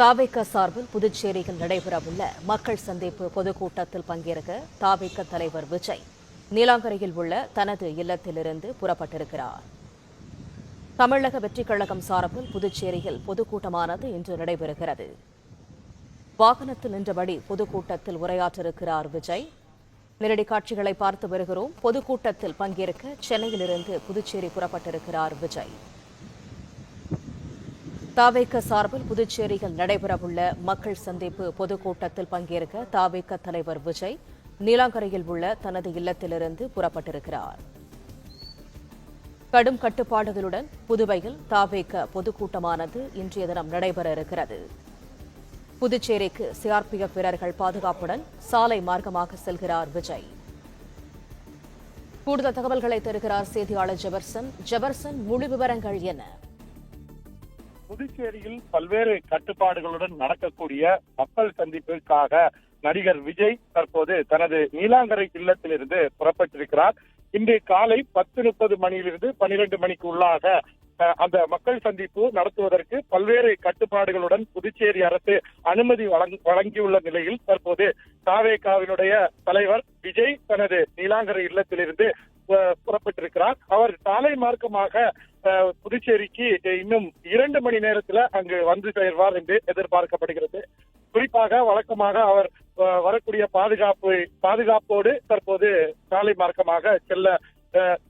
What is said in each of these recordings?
தாவேக்க சார்பில் புதுச்சேரியில் நடைபெறவுள்ள மக்கள் சந்திப்பு பொதுக்கூட்டத்தில் பங்கேற்க தாவேக்க தலைவர் விஜய் நீலாங்கரையில் உள்ள தனது இல்லத்திலிருந்து புறப்பட்டிருக்கிறார். தமிழக வெற்றிக் கழகம் சார்பில் புதுச்சேரியில் பொதுக்கூட்டமானது இன்று நடைபெறுகிறது. வாகனத்தில் நின்றபடி பொதுக்கூட்டத்தில் உரையாற்றிருக்கிறார் விஜய். நேரடி காட்சிகளை பார்த்து வருகிறோம். பொதுக்கூட்டத்தில் பங்கேற்க சென்னையிலிருந்து புதுச்சேரி புறப்பட்டிருக்கிறார் விஜய். தாவேக்க சார்பில் புதுச்சேரியில் நடைபெறவுள்ள மக்கள் சந்திப்பு பொதுக்கூட்டத்தில் பங்கேற்க தாவேக்க தலைவர் விஜய் நீலாங்கரையில் உள்ள தனது இல்லத்திலிருந்து புறப்பட்டிருக்கிறார். கடும் கட்டுப்பாடுகளுடன் புதுவையில் தாவேக்க பொதுக்கூட்டமானது இன்றைய தினம் நடைபெற இருக்கிறது புதுச்சேரிக்கு சிஆர்பிஎஃப் வீரர்கள் பாதுகாப்புடன் சாலை மார்க்கமாக செல்கிறார் விஜய். கூடுதல் தகவல்களை தருகிறார் செய்தியாளர் ஜெபர்சன் ஜெபர்சன் முழு விவரங்கள் என்ன? புதுச்சேரியில் பல்வேறு கட்டுப்பாடுகளுடன் நடக்கக்கூடிய மக்கள் சந்திப்பிற்காக நடிகர் விஜய் தற்போது தனது நீலாங்கரை இல்லத்திலிருந்து புறப்பட்டிருக்கிறார். இன்று காலை பத்து முப்பது மணியிலிருந்து பனிரெண்டு மணிக்கு உள்ளாக அந்த மக்கள் சந்திப்பு நடத்துவதற்கு பல்வேறு கட்டுப்பாடுகளுடன் புதுச்சேரி அரசு அனுமதி வழங்கியுள்ள நிலையில் தற்போது தாவேகாவினுடைய தலைவர் விஜய் தனது நீலாங்கரை இல்லத்திலிருந்து புறப்பட்டிருக்கிறார். அவர் சாலை மார்க்கமாக புதுச்சேரிக்கு இன்னும் இரண்டு மணி நேரத்துல அங்கு வந்து சேர்வார் என்று எதிர்பார்க்கப்படுகிறது. குறிப்பாக வழக்கமாக அவர் வரக்கூடிய பாதுகாப்பு பாதுகாப்போடு தற்போது சாலை மார்க்கமாக செல்ல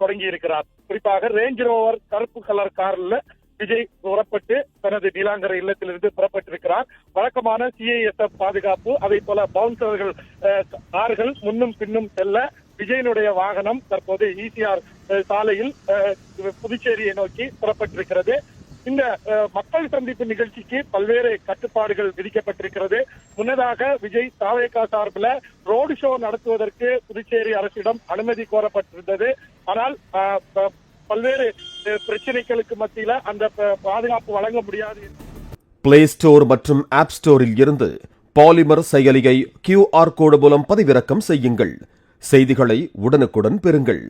தொடங்கி இருக்கிறார் குறிப்பாக ரேஞ்ச் ரோவர் கருப்பு கலர் கார்ல விஜய் புறப்பட்டு தனது நீலாங்கரை இல்லத்திலிருந்து புறப்பட்டிருக்கிறார். வழக்கமான சிஐஎஸ்எஃப் பாதுகாப்பு அதே போல பவுன்சர்கள் கார்கள் முன்னும் பின்னும் செல்ல விஜயனுடைய வாகனம் தற்போது இசிஆர் சாலையில் புதுச்சேரியை நோக்கி புறப்பட்டிருக்கிறது. இந்த மக்கள் சந்திப்பு நிகழ்ச்சிக்கு பல்வேறு கட்டுப்பாடுகள் விதிக்கப்பட்டிருக்கிறது. முன்னதாக விஜய் தாவேகா சார்பில் ரோடு ஷோ நடத்துவதற்கு புதுச்சேரி அரசிடம் அனுமதி கோரப்பட்டிருந்தது. ஆனால் பல்வேறு பிரச்சனைகளுக்கு மத்தியில அந்த பாதுகாப்பு வழங்க முடியாது பிளே ஸ்டோர் மற்றும் ஆப் ஸ்டோரில் இருந்து பாலிமர் செயலியை கியூஆர் கோடு மூலம் பதிவிறக்கம் செய்யுங்கள். செய்திகளை உடனுக்குடன் பெறுங்கள்.